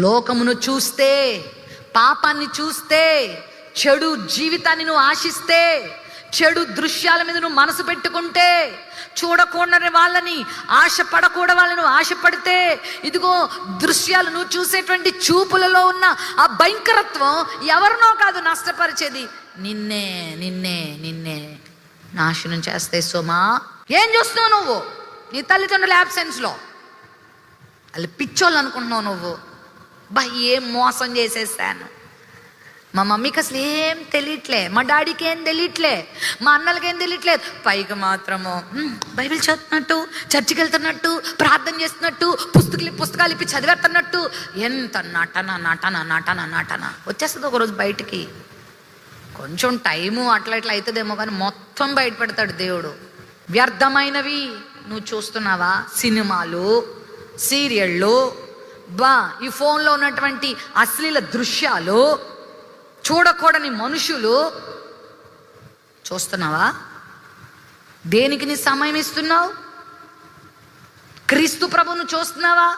లోకమును చూస్తే పాపాన్ని చూస్తే చెడు జీవితాన్ని నువ్వు ఆశిస్తే చెడు దృశ్యాల మీద నువ్వు మనసు పెట్టుకుంటే చూడకూడని వాళ్ళని ఆశపడకూడ వాళ్ళని ఆశపడితే ఇదిగో దృశ్యాలు నువ్వు చూసేటువంటి చూపులలో ఉన్న ఆ భయంకరత్వం ఎవరినో కాదు నష్టపరిచేది. నిన్నే నిన్నే నిన్నే. నాశనం చేస్తే సుమా. ఏం చూస్తున్నావు నువ్వు? నీ తల్లిదండ్రుల యాబ్సెన్స్లో వాళ్ళు పిచ్చోళ్ళు అనుకుంటున్నావు నువ్వు. అబ్బా ఏం మోసం చేసేసాను? మా మమ్మీకి అసలు ఏం తెలియట్లే మా డాడీకి ఏం తెలియట్లే మా అన్నలకి ఏం తెలియట్లేదు పైకి మాత్రము బైబిల్ చదువుతున్నట్టు చర్చికి వెళ్తున్నట్టు ప్రార్థన చేస్తున్నట్టు పుస్తకాలు పుస్తకాలు ఇప్పి చదివేస్తున్నట్టు. ఎంత నటన నటన నటన నటన. వచ్చేస్తుంది ఒకరోజు బయటికి. కొంచెం టైము అట్లా ఇట్లా అవుతుందేమో కానీ మొత్తం బయట పెడతాడు దేవుడు. వ్యర్థమైనవి నువ్వు చూస్తున్నావా? సినిమాలు సీరియళ్ళు బా ఈ ఫోన్లో ఉన్నటువంటి అశ్లీల దృశ్యాలు చూడకూడని మనుషులు చూస్తున్నావా? దేనికి నీ సమయం ఇస్తున్నావు? క్రీస్తు ప్రభును చూస్తున్నావా?